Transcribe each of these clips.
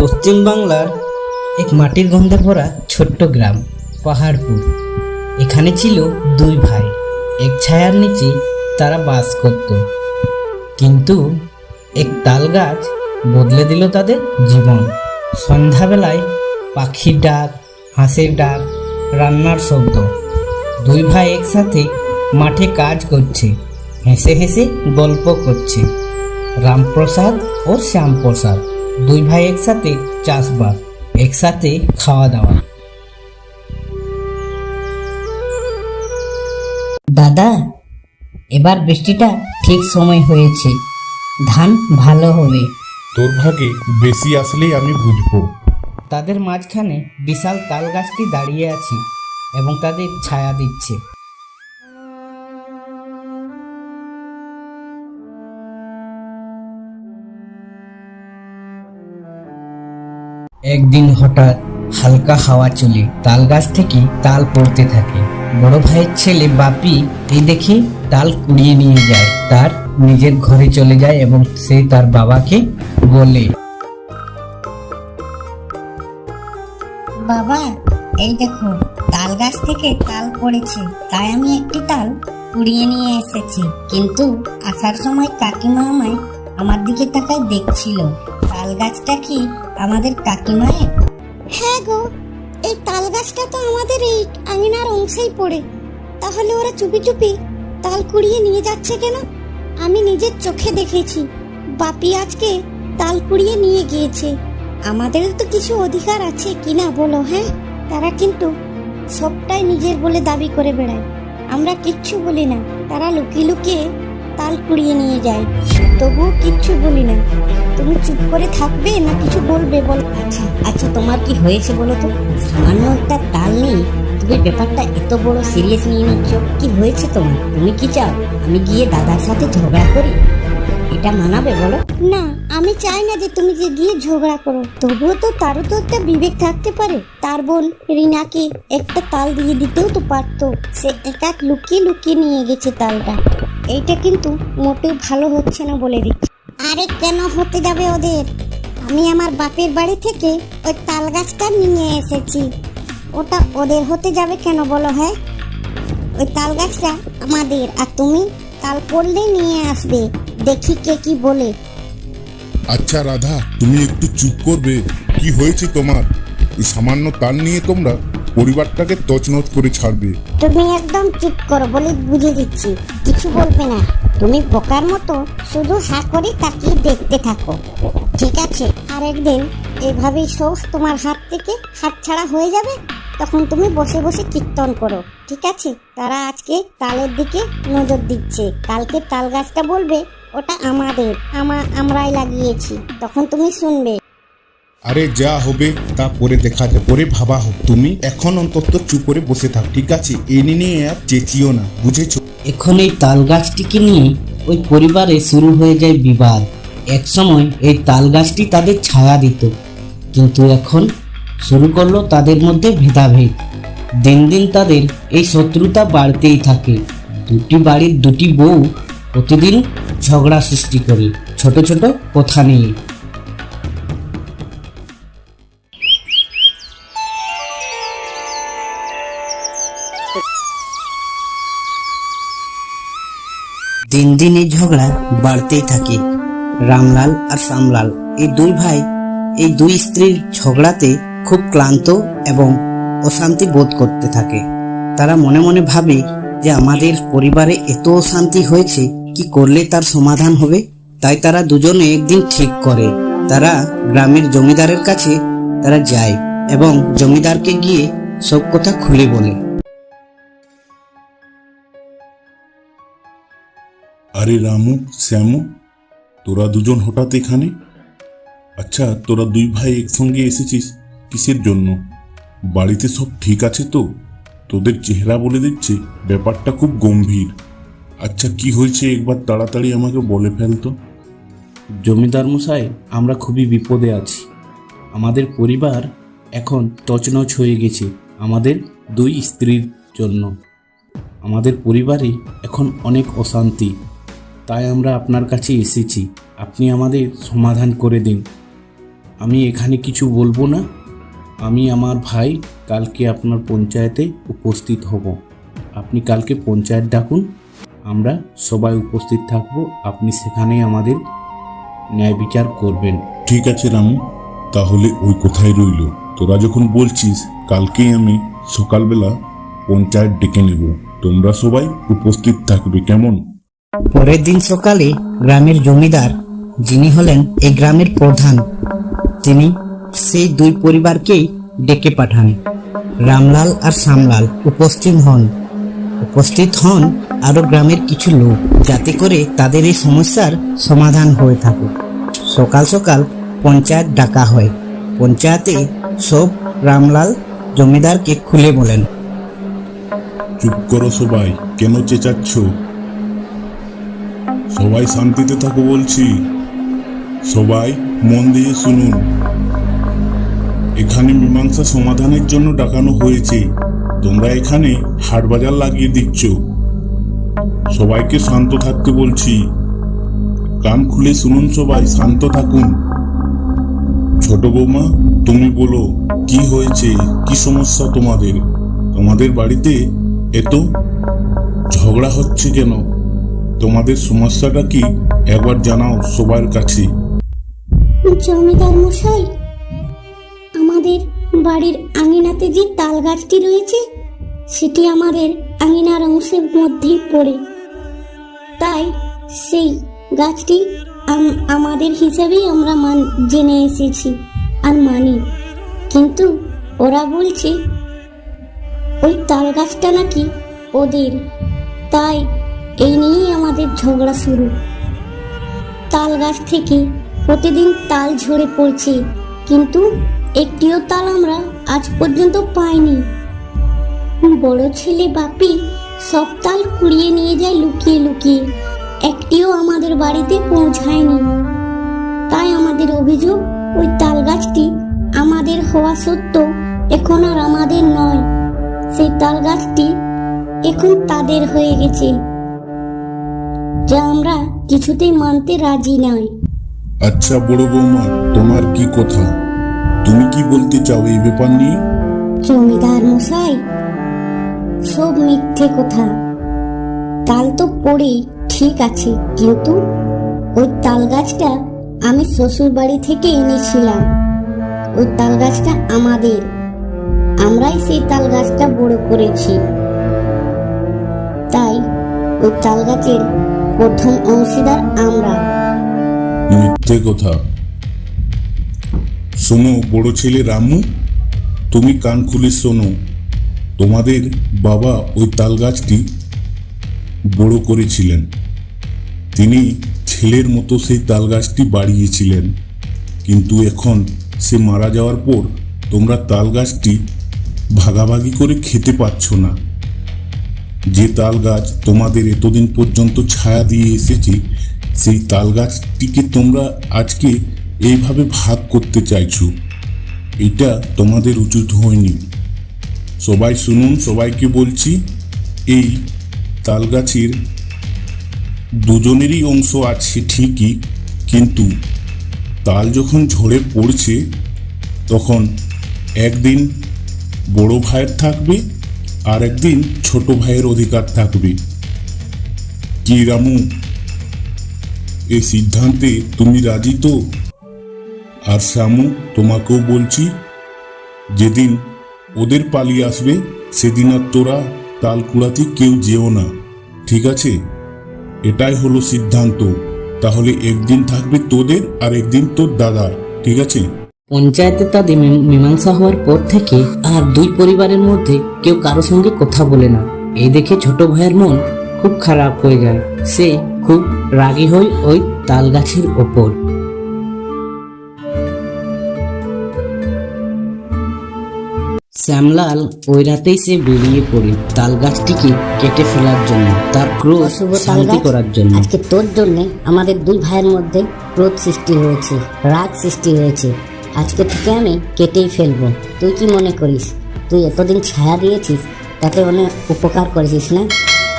পশ্চিম বাংলার এক মাটির গন্ধে ভরা ছোট্ট গ্রাম, পাহাড়পুর। এখানে ছিল দুই ভাই। এক ছায়ার নিচে তারা বাস করত। কিন্তু এক তাল গাছ বদলে দিল তাদের জীবন। সন্ধ্যাবেলায় পাখির ডাক, হাঁসের ডাক, রান্নার শব্দ। দুই ভাই একসাথে মাঠে কাজ করছে, হেসে হেসে গল্প করছে। রামপ্রসাদ ও শ্যামপ্রসাদ। দুই ভাই একসাথে চাষবাস একসাথে খাওয়া দাওয়া দাদা এবার বৃষ্টিটা ঠিক সময় হয়েছে। ধান ভালো হবে। তোর ভাগে বেশি আসলেই আমি বুঝব। তাদের মাঝখানে বিশাল তাল গাছটি দাঁড়িয়ে আছে এবং তাদের ছায়া দিচ্ছে। একদিন হঠাৎ হালকা হাওয়া চলে তাল গাছ থেকে তাল পড়তে থাকে। বড় ভাইয়ের ছেলে বাপি এই দেখে তাল কুড়িয়ে নিয়ে যায়, তার নিজের ঘরে চলে যায় এবং সে তার বাবাকে বলে, বাবা, এই দেখো, তাল গাছ থেকে তাল পড়েছে, তাই আমি একটি তাল কুড়িয়ে নিয়ে এসেছি। কিন্তু আসার সময় কাকিমা আমায় আমার দিকে তাকায় দেখছিল। তাল গাছটা কি আমাদের কাকিমায়ের? হ্যাঁ গো, এই তাল গাছটা তো আমাদের এই আঙিনার অংশেই পড়ে। তাহলে ওরা চুপি চুপি তাল কুড়িয়ে নিয়ে যাচ্ছে কেন? আমি নিজের চোখে দেখেছি, বাপি আজকে তাল কুড়িয়ে নিয়ে গিয়েছে। আমাদের তো কিছু অধিকার আছে কিনা বলো হ্যাঁ? তারা কিন্তু সবটাই নিজের বলে দাবি করে বেড়ায়। আমরা কিচ্ছু বলি না, তারা লুকিয়ে লুকিয়ে তাল কুড়িয়ে নিয়ে যায়। তবুও কিচ্ছু বলি না। তুমি চুপ করে থাকবে না কিছু বলবে বল? আচ্ছা আচ্ছা তোমার কি হয়েছে বলো তো? সামান্য একটা তাল নেই তুমি ব্যাপারটা এত বড় সিরিয়াস নিয়ে নিচ্ছ। কি হয়েছে তোমার? তুমি কি চাও? আমি গিয়ে দাদার সাথে ঝগড়া করি? এটা মানাবে বলো? না, আমি চাই না যে তুমি যে গিয়ে ঝগড়া করো। তবুও তো তারও তো একটা বিবেক থাকতে পারে। তার বোন রিনাকে একটা তাল দিয়ে দিতেও তো পারতো। সে একা লুকিয়ে লুকিয়ে নিয়ে গেছে তালটা। এইটা কিন্তু মোটেও ভালো হচ্ছে না বলে দিচ্ছি। আরে কেন হতে যাবে ওদের? আমি আমার বাপের বাড়ি থেকে ওই তাল গাছটা নিয়ে এসেছি। ওটা ওদের হতে যাবে কেন বলো হ্যাঁ? ওই তাল গাছটা আমাদের, আর তুমি তাল পড়লেই নিয়ে আসবে। দেখি কে কি বলে। আচ্ছা রাধা, তুমি একটু চুপ করবে। কি হয়েছে তোমার? সামান্য তাল নিয়ে তোমরা পরিবারটাকে তছনছ করে ছাড়বে। তুমি একদম চুপ করো বলে বুঝে দিচ্ছি। কিছু বলবে না। তুমি বোকার মতো শুধু হা করে তাকিয়ে দেখতে থাকো। ঠিক আছে আর একদিন এভাবেই সব তোমার হাত থেকে হাত ছাড়া হয়ে যাবে? তখন তুমি বসে বসে কীর্তন করো। ঠিক আছে, তারা আজকে তালের দিকে নজর দিচ্ছে। কালকে তাল গাছটা বলবে, ওটা আমাদের, আমা, আমরাই লাগিয়েছি। তখন তুমি শুনবে। আরে যা হবে তা পরে দেখা যাবে। পরে ভাবা হোক তুমি এখন অন্তত চুপ করে বসে থাক, ঠিক আছে? এই নিয়ে আর চেঁচিও না, বুঝেছ? এখন এই তাল গাছটিকে নিয়ে ওই পরিবারে শুরু হয়ে যায় বিবাদ। একসময় এই তাল গাছটি তাদের ছায়া দিত, কিন্তু এখন শুরু করল তাদের মধ্যে ভেদাভেদ। দিন দিন তাদের এই শত্রুতা বাড়তেই থাকে। দুটি বাড়ির দুটি বউ প্রতিদিন ঝগড়া সৃষ্টি করে, ছোট ছোট কথা নিয়ে। দিন দিন এই ঝগড়া বাড়তেই থাকে। রামলাল আর শ্যামলাল, এই দুই ভাই, এই দুই স্ত্রীর ঝগড়াতে খুব ক্লান্ত এবং অশান্তি বোধ করতে থাকে। তারা মনে মনে ভাবে যে আমাদের পরিবারে এত অশান্তি হয়েছে, কি করলে তার সমাধান হবে? তাই তারা দুজনে একদিন ঠিক করে। তারা গ্রামের জমিদারের কাছে তারা যায় এবং জমিদারকে গিয়ে সব কথা খুলে বলে। আরে রামু, শ্যামু, তোরা দুজন হঠাৎ এখানে? আচ্ছা তোরা দুই ভাই একসঙ্গে এসেছিস কিসের জন্য? বাড়িতে সব ঠিক আছে তো? তোদের চেহারা বলে দিচ্ছে, ব্যাপারটা খুব গম্ভীর। আচ্ছা কি হয়েছে? একবার তাড়াতাড়ি আমাকে বলে ফেলতো জমিদার মশাই, আমরা খুবই বিপদে আছি। আমাদের পরিবার এখন তছনছ হয়ে গেছে, আমাদের দুই স্ত্রীর জন্য। আমাদের পরিবারে এখন অনেক অশান্তি। তাই আমরা আপনার কাছে এসেছি। আপনি আমাদের সমাধান করে দিন। আমি এখানে কিছু বলব না। আমি আমার ভাই কালকে আপনার পঞ্চায়েতে উপস্থিত হব। আপনি কালকে পঞ্চায়েত ডাকুন। আমরা সবাই উপস্থিত থাকব। আপনি সেখানে আমাদের ন্যায় বিচার করবেন। ঠিক আছে রামু, তাহলে ওই কথাই রইল? তোরা যখন বলছিস, কালকেই আমি সকালবেলা পঞ্চায়েত ডেকে নেব। তোমরা সবাই উপস্থিত থাকবে, কেমন? পরের দিন সকালে গ্রামের জমিদার, যিনি হলেন এই গ্রামের প্রধান, তিনি সেই দুই পরিবারকেই ডেকে পাঠান। রামলাল আর শ্যামলাল উপস্থিত হন। উপস্থিত হন আরও গ্রামের কিছু লোক, যাতে করে তাদের এই সমস্যার সমাধান হয়ে থাকে সকাল সকাল পঞ্চায়েত ডাকা হয়। পঞ্চায়েতে সব রামলাল জমিদারকে খুলে বলেন। চুপ করো সবাই, কেন চেঁচাচ্ছ? সবাই শান্তিতে থাকো বলছি। সবাই মন দিয়ে শুনুন। এখানে মীমাংসা সমাধানের জন্য ডাকানো হয়েছে। তোমরা এখানে হাট বাজার লাগিয়ে দিচ্ছ। সবাইকে শান্ত থাকতে বলছি। কান খুলে শুনুন সবাই, শান্ত থাকুন। ছোট বৌমা, তুমি বলো, কি হয়েছে? কি সমস্যা তোমাদের? তোমাদের বাড়িতে এত ঝগড়া হচ্ছে কেন? তোমাদের সমস্যাটা কি? একবার জানাও সবার কাছে। জমিদার মশাই, আমাদের বাড়ির আঙিনাতে যে তাল গাছটি রয়েছে, সেটি আমাদের আঙিনার অংশের মধ্যেই পড়ে। তাই সেই গাছটি আমাদের হিসাবেই আমরা মান, জেনে এসেছি আর মানি। কিন্তু ওরা বলছে, ওই তাল গাছটা নাকি ওদের। তাই এই নিয়েই আমাদের ঝগড়া শুরু। তাল গাছ থেকে প্রতিদিন তাল ঝরে পড়ছে, কিন্তু একটিও তাল আমরা আজ পর্যন্ত পাইনি। বড় ছেলে বাপি সব তাল কুড়িয়ে নিয়ে যায় লুকিয়ে লুকিয়ে, একটিও আমাদের বাড়িতে পৌঁছায়নি। তাই আমাদের অভিযোগ, ওই তাল গাছটি আমাদের হওয়া সত্ত্বেও এখন আর আমাদের নয়। সেই তাল গাছটি এখন তাদের হয়ে গেছে। যা আমরা কিছুতেই মানতে রাজি নয় আচ্ছা বড় বৌমা তোমার কি কথা? তুমি কি বলতে চাও এই ব্যাপার নিয়ে? জমিদার মশাই সব মিথ্যে কথা। তাল তো পড়েই ঠিক আছে কিন্তু ওই তাল গাছটা আমি শ্বশুর বাড়ি থেকে এনেছিলাম। ওই তাল গাছটা আমাদের। আমরাই সেই তাল গাছটা বড় করেছি। তাই ওই তাল গাছের প্রথম অংশীদার আমরা। মিথ্যে কথা। শোনো বড় ছেলে রামু, তুমি কান খুলে শোনো। তোমাদের বাবা ওই তাল গাছটি বড় করেছিলেন। তিনি ছেলের মতো সেই তাল গাছটি বাড়িয়েছিলেন। কিন্তু এখন সে মারা যাওয়ার পর তোমরা তাল গাছটি ভাগাভাগি করে খেতে পাচ্ছ না। যে তাল গাছ তোমাদের এতদিন পর্যন্ত ছায়া দিয়ে এসেছে, সেই তাল গাছটিকে তোমরা আজকে এইভাবে ভাগ করতে চাইছো। এটা তোমাদের উচিত হয়নি। সবাই শুনুন, সবাইকে বলছি, এই তাল গাছের দুজনেরই অংশ আছে ঠিকই, কিন্তু তাল যখন ঝরে পড়ছে, তখন একদিন বড় ভাইয়ের থাকবে আর একদিন ছোট ভাইয়ের অধিকার থাকবে। কি রামু? এই সিদ্ধান্তে তুমি রাজি তো? আর শ্যামু, তোমাকেও বলছি, যেদিন ওদের পালিয়ে আসবে, সেদিন আর তোরা তাল কুড়াতে কেউ যেও না, ঠিক আছে? এটাই হলো সিদ্ধান্ত। তাহলে একদিন থাকবে তোদের আর একদিন তোর দাদার, ঠিক আছে? পঞ্চায়েতে তাদের মীমাংসা হওয়ার পর থেকে আর দুই পরিবারের মধ্যে কেউ কারও সঙ্গে কথা বলে না। এই দেখে ছোট ভাইয়ের মন খুব খারাপ হয়ে যায় সে খুব রাগী হয় ওই তাল গাছের ওপর। শ্যামলাল ওই রাতেই সে বেরিয়ে পড়ে তাল গাছটিকে কেটে ফেলার জন্য তার ক্রোধ শান্তি করার জন্য। আজকে তোর জন্য আমাদের দুই ভাইয়ের মধ্যে ক্রোধ সৃষ্টি হয়েছে রাগ সৃষ্টি হয়েছে। আজকে থেকে আমি কেটেই ফেলব। তুই কি মনে করিস? তুই এতদিন ছায়া দিয়েছিস তাতে অনেক উপকার করেছিস না?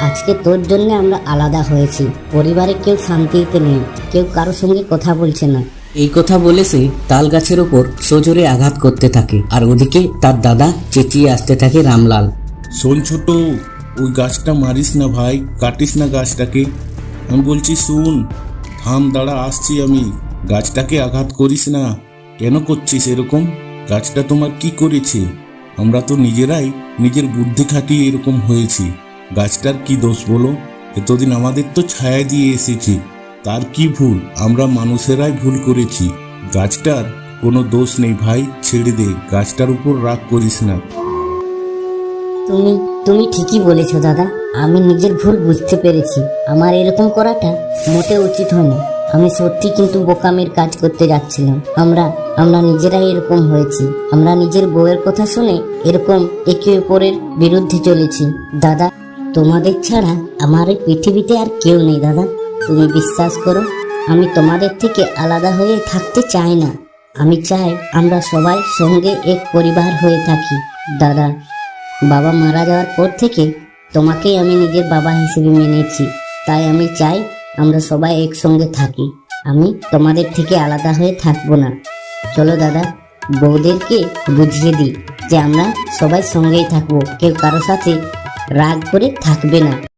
আজকে তোর জন্য আমরা আলাদা হয়েছি। পরিবারে কেউ শান্তিতে নেই কেউ কারোর সঙ্গে কথা বলছে না। এই কথা বলে সে তাল গাছের ওপর সজোরে আঘাত করতে থাকে আর ওদিকে তার দাদা চেঁচিয়ে আসতে থাকে রামলাল। শোন ছোট ওই গাছটা মারিস না ভাই কাটিস না গাছটাকে। আমি বলছি শুন থাম দাঁড়া আসছি আমি। গাছটাকে আঘাত করিস না। কেন করছিস এরকম? গাছটা তোমার কি করেছে? আমরা তো নিজেরাই নিজের বুদ্ধি খাটিয়ে এরকম হয়েছি। গাছটার কি দোষ বলো? এতদিন আমাদের তো ছায়া দিয়ে এসেছে। তার কি ভুল? আমরা মানুষেরাই ভুল করেছি। গাছটার কোনো দোষ নেই ভাই, ছেড়ে দে। গাছটার উপর রাগ করিস না। তুমি তুমি ঠিকই বলেছ দাদা। আমি নিজের ভুল বুঝতে পেরেছি। আমার এরকম করাটা মোটে উচিত হয়নি। আমি সত্যি কিন্তু বোকামের কাজ করতে যাচ্ছিলাম। আমরা আমরা নিজেরাই এরকম হয়েছি। আমরা নিজের বউয়ের কথা শুনে এরকম একে অপরের বিরুদ্ধে চলেছি। দাদা, তোমাদের ছাড়া আমার এই পৃথিবীতে আর কেউ নেই, দাদা। তুমি বিশ্বাস করো, আমি তোমাদের থেকে আলাদা হয়ে থাকতে চাই না। আমি চাই আমরা সবাই সঙ্গে এক পরিবার হয়ে থাকি। দাদা, বাবা মারা যাওয়ার পর থেকে তোমাকেই আমি নিজের বাবা হিসেবে মেনেছি। তাই আমি চাই আমরা সবাই একসঙ্গে থাকি। আমি তোমাদের থেকে আলাদা হয়ে থাকব না। চলো দাদা, বউদেরকে বুঝিয়ে দিই যে আমরা সবাই সঙ্গেই থাকব। কেউ কারও সাথে রাগ করে থাকবে না।